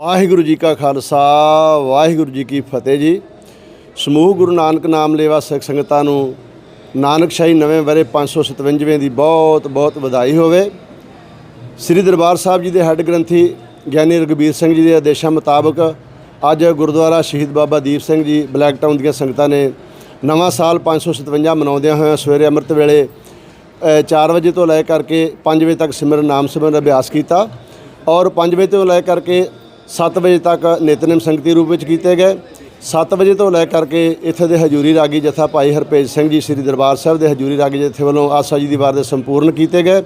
ਵਾਹਿਗੁਰੂ ਜੀ ਕਾ ਖਾਲਸਾ, ਵਾਹਿਗੁਰੂ ਜੀ ਕੀ ਫਤਿਹ ਜੀ। ਸਮੂਹ ਗੁਰੂ ਨਾਨਕ ਨਾਮ ਲੇਵਾ ਸਿੱਖ ਸੰਗਤਾਂ ਨੂੰ ਨਾਨਕਸ਼ਾਹੀ ਨਵੇਂ ਵਰੇ 557ਵੇਂ ਦੀ ਬਹੁਤ ਬਹੁਤ ਵਧਾਈ ਹੋਵੇ। ਸ੍ਰੀ ਦਰਬਾਰ ਸਾਹਿਬ ਜੀ ਦੇ ਹੈੱਡ ਗ੍ਰੰਥੀ ਗਿਆਨੀ ਰਗਵੀਰ ਸਿੰਘ ਜੀ ਦੇ ਆਦੇਸ਼ਾਂ ਮੁਤਾਬਕ ਅੱਜ ਗੁਰਦੁਆਰਾ ਸ਼ਹੀਦ ਬਾਬਾ ਦੀਪ ਸਿੰਘ ਜੀ ਬਲੈਕ ਟਾਊਨ ਦੀਆਂ ਸੰਗਤਾਂ ਨੇ ਨਵਾਂ ਸਾਲ 557 ਮਨਾਉਂਦਿਆਂ ਹੋਇਆਂ ਸਵੇਰੇ ਅੰਮ੍ਰਿਤ ਵੇਲੇ 4 ਵਜੇ ਤੋਂ ਲੈ ਕਰਕੇ 5 ਵਜੇ ਤੱਕ ਸਿਮਰਨ ਨਾਮ ਸਿਮਰਨ ਅਭਿਆਸ ਕੀਤਾ ਔਰ 5 ਵਜੇ ਤੋਂ ਲੈ ਕਰਕੇ 7 ਵਜੇ ਤੱਕ ਨਿਤਨੇਮ ਸੰਗਤੀ ਰੂਪ ਵਿੱਚ ਕੀਤੇ ਗਏ। 7 ਵਜੇ ਤੋਂ ਲੈ ਕਰਕੇ ਇੱਥੇ ਦੇ ਹਜੂਰੀ ਰਾਗੀ ਜਥਾ ਭਾਈ ਹਰਪੇਜ ਸਿੰਘ ਜੀ, ਸ੍ਰੀ ਦਰਬਾਰ ਸਾਹਿਬ ਦੇ ਹਜੂਰੀ ਰਾਗੀ ਜਥੇ ਵੱਲੋਂ ਆਸਾ ਜੀ ਦੀ ਵਾਰ ਦੇ ਸੰਪੂਰਨ ਕੀਤੇ ਗਏ।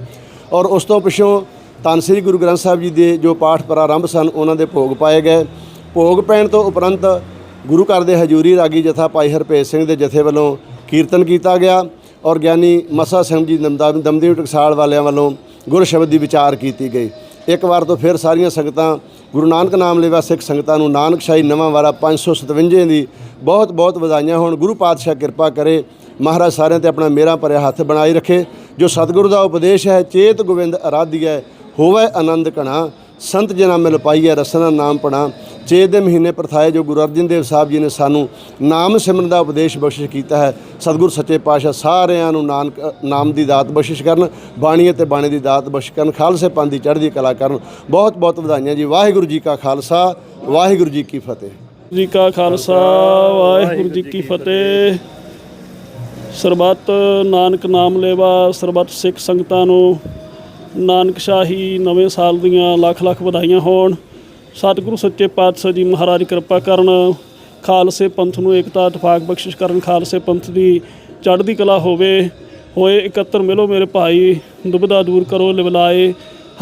ਔਰ ਉਸ ਤੋਂ ਪਿਛੋਂ ਧੰਨ ਸ੍ਰੀ ਗੁਰੂ ਗ੍ਰੰਥ ਸਾਹਿਬ ਜੀ ਦੇ ਜੋ ਪਾਠ ਪ੍ਰਾਰੰਭ ਸਨ, ਉਹਨਾਂ ਦੇ ਭੋਗ ਪਾਏ ਗਏ। ਭੋਗ ਪੈਣ ਤੋਂ ਉਪਰੰਤ ਗੁਰੂ ਘਰ ਦੇ ਹਜੂਰੀ ਰਾਗੀ ਜਥਾ ਭਾਈ ਹਰਪੇਜ ਸਿੰਘ ਦੇ ਜਥੇ ਵੱਲੋਂ ਕੀਰਤਨ ਕੀਤਾ ਗਿਆ ਔਰ ਗਿਆਨੀ ਮਸਾ ਸਿੰਘ ਜੀ ਦਮਦਾ- ਦਮਦਮੀ ਟਕਸਾਲ ਵਾਲਿਆਂ ਵੱਲੋਂ ਗੁਰ ਸ਼ਬਦ ਦੀ ਵਿਚਾਰ ਕੀਤੀ ਗਈ। ਇੱਕ ਵਾਰ ਤੋਂ ਫਿਰ ਸਾਰੀਆਂ ਸੰਗਤਾਂ ਗੁਰੂ ਨਾਨਕ ਨਾਮ ਲੇਵਾ ਸਿੱਖ ਸੰਗਤਾਂ ਨੂੰ ਨਾਨਕਸ਼ਾਹੀ ਨਵਾਂ ਵਾਰਾ 557 ਦੀ ਬਹੁਤ ਬਹੁਤ ਵਧਾਈਆਂ ਹੋਣ। ਗੁਰੂ ਪਾਤਸ਼ਾਹ ਕਿਰਪਾ ਕਰੇ, ਮਹਾਰਾਜ ਸਾਰਿਆਂ ਤੇ ਆਪਣਾ ਮੇਰਾ ਭਰਿਆ ਹੱਥ ਬਣਾਈ ਰੱਖੇ। ਜੋ ਸਤਿਗੁਰੂ ਦਾ ਉਪਦੇਸ਼ ਹੈ, ਚੇਤ ਗੋਬਿੰਦ ਅਰਾਧਿਐ ਹੋਵੇ ਆਨੰਦ ਕਣਾ ਸੰਤ ਜਨਾ ਮਿਲ ਪਾਈਐ ਰਸਨਾ ਨਾਮ ਪਣਾ ਚੇ ਦੇ ਮਹੀਨੇ ਪ੍ਰਥਾਏ ਜੋ ਗੁਰੂ ਅਰਜਨ ਦੇਵ ਸਾਹਿਬ ਜੀ ਨੇ ਸਾਨੂੰ ਨਾਮ ਸਿਮਰਨ ਦਾ ਉਪਦੇਸ਼ ਬਖਸ਼ਿਸ਼ ਕੀਤਾ ਹੈ, ਸਤਿਗੁਰ ਸੱਚੇ ਪਾਤਸ਼ਾਹ ਸਾਰਿਆਂ ਨੂੰ ਨਾਨਕ, ਨਾਮ ਦੀ ਦਾਤ ਬਖਸ਼ਿਸ਼ ਕਰਨ, ਬਾਣੀ ਅਤੇ ਬਾਣੀ ਦੀ ਦਾਤ ਬਖਸ਼ਿਸ਼ ਕਰਨ, ਖਾਲਸੇ ਪੰਥ ਦੀ ਚੜ੍ਹਦੀ ਕਲਾ ਕਰਨ। ਬਹੁਤ ਬਹੁਤ ਵਧਾਈਆਂ ਜੀ। ਵਾਹਿਗੁਰੂ ਜੀ ਕਾ ਖਾਲਸਾ, ਵਾਹਿਗੁਰੂ ਜੀ ਕੀ ਫਤਿਹ। ਜੀ ਕਾ ਖਾਲਸਾ, ਵਾਹਿਗੁਰੂ ਜੀ ਕੀ ਫਤਿਹ। ਸਰਬੱਤ ਨਾਨਕ ਨਾਮ ਲੇਵਾ, ਸਰਬੱਤ ਸਿੱਖ ਸੰਗਤਾਂ ਨੂੰ ਨਾਨਕ ਸ਼ਾਹੀ ਨਵੇਂ ਸਾਲ ਦੀਆਂ ਲੱਖ ਲੱਖ ਵਧਾਈਆਂ ਹੋਣ। ਸਤਿਗੁਰੂ ਸੱਚੇ ਪਾਤਸ਼ਾਹ ਜੀ ਮਹਾਰਾਜ ਕਿਰਪਾ ਕਰਨ। ਖਾਲਸੇ ਪੰਥ ਨੂੰ ਏਕਤਾ, ਇਤਫਾਕ, ਬਖਸ਼ਿਸ਼ ਕਰਨ ਖਾਲਸੇ ਪੰਥ ਦੀ ਚੜ੍ਹਦੀ ਕਲਾ ਹੋਵੇ। ਹੋਏ ਇਕੱਤਰ ਮਿਲੋ ਮੇਰੇ ਭਾਈ ਦੁਬਦਾ ਦੂਰ ਕਰੋ ਲਿਵਲਾਏ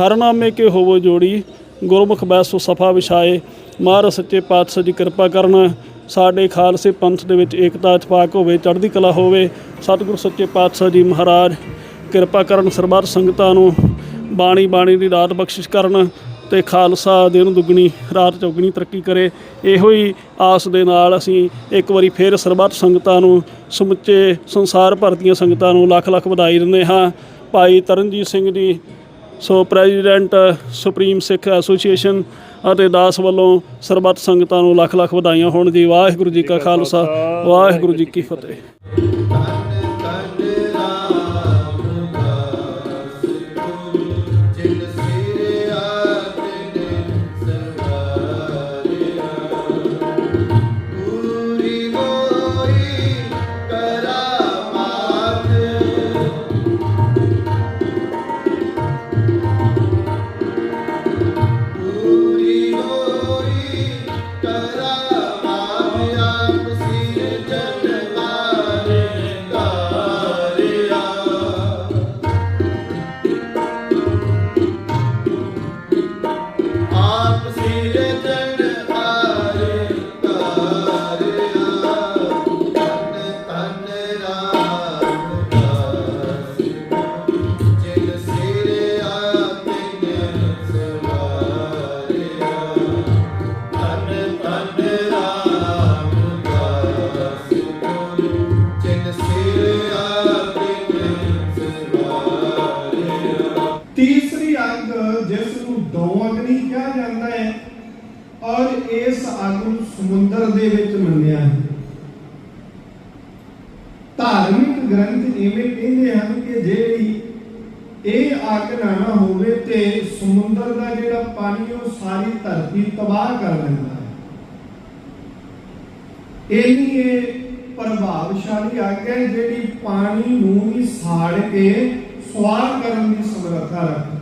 ਹਰ ਨਾਮੇ ਕੇ ਹੋਵੋ ਜੋੜੀ, ਗੁਰਮੁਖ ਬੈਸੋ ਸਫਾ ਵਿਛਾਏ। ਮਹਾਰਾਜ ਸੱਚੇ ਪਾਤਸ਼ਾਹ ਜੀ ਕਿਰਪਾ ਕਰਨ। ਸਾਡੇ ਖਾਲਸੇ ਪੰਥ ਦੇ ਵਿੱਚ ਏਕਤਾ, ਇਤਫਾਕ ਹੋਵੇ, ਚੜ੍ਹਦੀ ਕਲਾ ਹੋਵੇ। ਸਤਿਗੁਰੂ ਸੱਚੇ ਪਾਤਸ਼ਾਹ ਜੀ ਮਹਾਰਾਜ, ਕਿਰਪਾ ਕਰਨ ਸਰਬੱਤ ਸੰਗਤਾਂ ਨੂੰ। ਬਾਣੀ ਬਾਣੀ ਦੀ ਦਾਤ ਬਖਸ਼ਿਸ਼ ਕਰਨ ਤੇ ਖਾਲਸਾ ਦਿਨ ਦੁੱਗਣੀ, ਰਾਤ ਚੌਗਣੀ ਤਰੱਕੀ ਕਰੇ। ਇਹੋ ਹੀ ਆਸ ਦੇ ਨਾਲ ਅਸੀਂ ਇੱਕ ਵਾਰੀ ਫੇਰ ਸਰਬੱਤ ਸੰਗਤਾਂ ਨੂੰ, ਸਮੁੱਚੇ ਸੰਸਾਰ ਭਰ ਦੀਆਂ ਸੰਗਤਾਂ ਨੂੰ ਲੱਖ ਲੱਖ ਵਧਾਈ ਦਿੰਦੇ ਹਾਂ। Bhai Taranjeet Singh ji, so president, supreme Sikh association ਅਤੇ ਦਾਸ ਵੱਲੋਂ ਸਰਬੱਤ ਸੰਗਤਾਂ ਨੂੰ ਲੱਖ ਲੱਖ ਵਧਾਈਆਂ ਹੋਣ ਜੀ ਵਾਹਿਗੁਰੂ ਜੀ ਕਾ ਖਾਲਸਾ, ਵਾਹਿਗੁਰੂ ਜੀ ਕੀ ਫਤਿਹ। ਦੋ ਅਗਨੀ ਕਿਹਾ ਜਾਂਦਾ ਹੈ। ਔਰ ਇਸ ਅੱਗ ਨੂੰ ਸਮੁੰਦਰ ਦੇ ਵਿੱਚ ਮੰਨਿਆ ਹੈ। ਧਾਰਮਿਕ ਗ੍ਰੰਥ ਇਵੇਂ ਕਹਿੰਦੇ ਹਨ ਕਿ ਜਿਹੜੀ ਇਹ ਅੱਗ ਨਾ ਨਾ ਹੋਵੇ ਤੇ ਸਮੁੰਦਰ ਦਾ ਜਿਹੜਾ ਪਾਣੀ, ਉਹ ਸਾਰੀ ਧਰਤੀ ਤਬਾਹ ਕਰ ਦਿੰਦਾ ਹੈ। ਇਹ ਨਹੀਂ ਇਹ ਪ੍ਰਭਾਵਸ਼ਾਲੀ ਅੱਗ ਹੈ ਜਿਹੜੀ ਪਾਣੀ ਨੂੰ ਵੀ ਸਾੜ ਕੇ ਸਵਾਰ ਕਰਨ ਦੀ ਸਮਰੱਥਾ ਰੱਖਦੀ ਹੈ।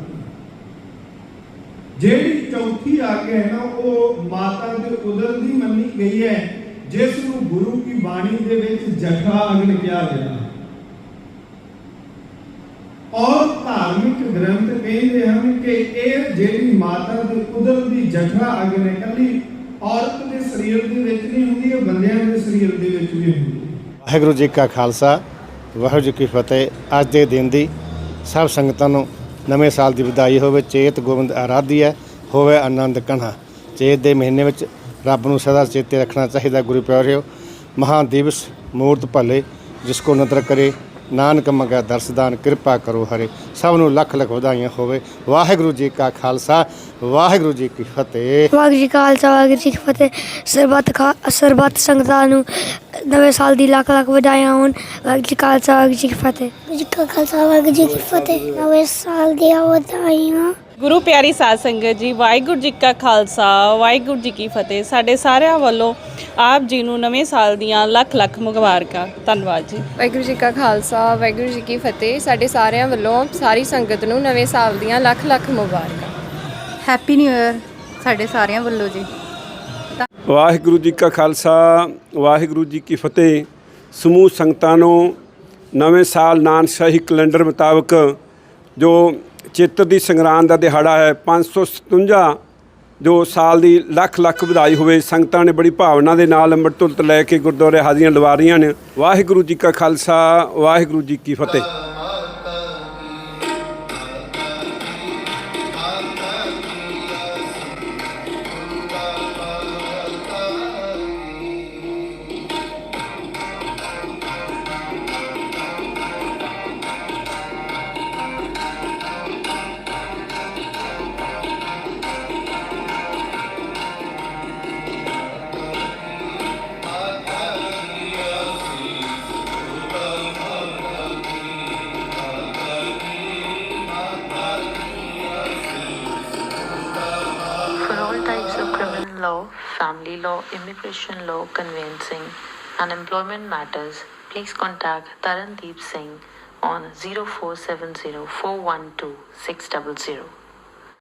ਜਿਹੜੀ ਚੌਥੀ ਅੱਗ ਹੈ ਨਾ, ਉਹ ਮਾਤਾ ਦੇ ਉਦਰ ਦੀ ਮੰਨੀ ਗਈ ਹੈ। ਜਿਸ ਨੂੰ ਗੁਰੂ ਕੀ ਬਾਣੀ ਦੇ ਵਿੱਚ ਜਠਾ ਅਗਨ ਕਿਹਾ ਗਿਆ ਔਰ ਧਾਰਮਿਕ ਗ੍ਰੰਥ ਕਹਿੰਦੇ ਹਨ ਕਿ ਇਹ ਜਿਹੜੀ ਮਾਤਾ ਦੇ ਉਦਰ ਦੀ ਜਠਾ ਅਗਨ ਹੈ, ਕੱਲੀ ਔਰਤ ਦੇ ਸਰੀਰ ਦੇ ਵਿੱਚ ਨਹੀਂ ਹੁੰਦੀ, ਇਹ ਬੰਦਿਆਂ ਦੇ ਸਰੀਰ ਦੇ ਵਿੱਚ ਵੀ ਹੁੰਦੀ ਵਾਹਿਗੁਰੂ ਜੀ ਕਾ ਖਾਲਸਾ, ਵਾਹਿਗੁਰੂ ਜੀ ਕੀ ਫਤਿਹ। ਅੱਜ ਦੇ ਦਿਨ ਦੀ ਸਭ ਸੰਗਤਾਂ ਨੂੰ ਨਵੇਂ ਸਾਲ ਦੀ ਵਧਾਈ ਹੋਵੇ, ਚੇਤ ਗੋਬਿੰਦ ਆਰਾਧਿਆ ਹੋਵੇ ਆਨੰਦ ਕਣਾ ਚੇਤ ਦੇ ਮਹੀਨੇ ਵਿੱਚ ਰੱਬ ਨੂੰ ਸਦਾ ਚੇਤੇ ਰੱਖਣਾ ਚਾਹੀਦਾ ਗੁਰੂ ਪਿਆਰਿਓ। ਮਹਾਨ ਦਿਵਸ, ਮੂਰਤ ਭਲੇ, ਜਿਸ ਕੋ ਨਦਰ ਕਰੇ, ਨਾਨਕ ਮੰਗਾ ਦਰਸਦਾਨ, ਕਿਰਪਾ ਕਰੋ ਹਰੇ। ਸਭ ਨੂੰ ਲੱਖ ਲੱਖ ਵਧਾਈਆਂ ਹੋਵੇ। ਵਾਹਿਗੁਰੂ ਜੀ ਕਾ ਖਾਲਸਾ, ਵਾਹਿਗੁਰੂ ਜੀ ਕੀ ਫਤਿਹ। ਵਾਹਿਗੁਰੂ ਜੀ ਕਾ ਖਾਲਸਾ, ਵਾਹਿਗੁਰੂ ਜੀ ਕੀ ਫਤਿਹ। ਸਰਬੱਤ ਸਰਬੱਤ ਸੰਗਤਾਂ ਨੂੰ ਨਵੇਂ ਸਾਲ ਦੀ ਲੱਖ ਲੱਖ ਵਧਾਈਆਂ ਹੋਣ। ਵਾਹਿਗੁਰੂ ਜੀ ਕਾ ਖਾਲਸਾ ਵਾਹਿਗੁਰੂ ਜੀ ਕੀ ਫਤਿਹ। ਵਾਹਿਗੁਰੂ ਜੀ ਕਾ ਖਾਲਸਾ ਵਾਹਿਗੁਰੂ ਜੀ ਕੀ ਫਤਿਹ। ਨਵੇਂ ਸਾਲ ਦੀਆਂ ਵਧਾਈਆਂ। ਗੁਰੂ ਪਿਆਰੀ ਸਾਧ ਸੰਗਤ ਜੀ ਵਾਹਿਗੁਰੂ ਜੀ ਕਾ ਖਾਲਸਾ ਵਾਹਿਗੁਰੂ ਜੀ ਕੀ ਫਤਿਹ। ਸਾਡੇ ਸਾਰਿਆਂ ਵੱਲੋਂ ਆਪ ਜੀ ਨੂੰ ਨਵੇਂ ਸਾਲ ਦੀਆਂ ਲੱਖ ਲੱਖ ਮੁਬਾਰਕਾਂ। ਧੰਨਵਾਦ ਜੀ। ਵਾਹਿਗੁਰੂ ਜੀ ਕਾ ਖਾਲਸਾ ਵਾਹਿਗੁਰੂ ਜੀ ਕੀ ਫਤਿਹ। ਸਾਡੇ ਸਾਰਿਆਂ ਵੱਲੋਂ ਸਾਰੀ ਸੰਗਤ ਨੂੰ ਨਵੇਂ ਸਾਲ ਦੀਆਂ ਲੱਖ ਲੱਖ ਮੁਬਾਰਕਾਂ। ਹੈਪੀ ਨਿਊ ਇਅਰ ਸਾਡੇ ਸਾਰਿਆਂ ਵੱਲੋਂ ਜੀ। ਵਾਹਿਗੁਰੂ ਜੀ ਕਾ ਖਾਲਸਾ, ਵਾਹਿਗੁਰੂ ਜੀ ਕੀ ਫਤਿਹ। ਸਮੂਹ ਸੰਗਤਾਂ ਨੂੰ ਨਵੇਂ ਸਾਲ ਨਾਨਕਸ਼ਾਹੀ ਕੈਲੰਡਰ ਮੁਤਾਬਕ ਜੋ ਚੇਤਰ ਦੀ ਸੰਗਰਾਂਦ ਦਾ ਦਿਹਾੜਾ ਹੈ 557 ਜੋ ਸਾਲ ਦੀ ਲੱਖ ਲੱਖ ਵਧਾਈ ਹੋਵੇ, ਸੰਗਤਾਂ ਨੇ ਬੜੀ ਭਾਵਨਾ ਦੇ ਨਾਲ ਅੰਮ੍ਰਿਤ ਤੁਲਤ ਲੈ ਕੇ ਗੁਰਦੁਆਰੇ ਹਾਜ਼ਰੀਆਂ ਲਵਾ ਰਹੀਆਂ ਨੇ। ਵਾਹਿਗੁਰੂ ਜੀ ਕਾ ਖਾਲਸਾ, ਵਾਹਿਗੁਰੂ ਜੀ ਕੀ ਫਤਿਹ। Law, family law, immigration law, conveyancing, and employment matters, please contact Tarandeep Singh on 0470 412 600.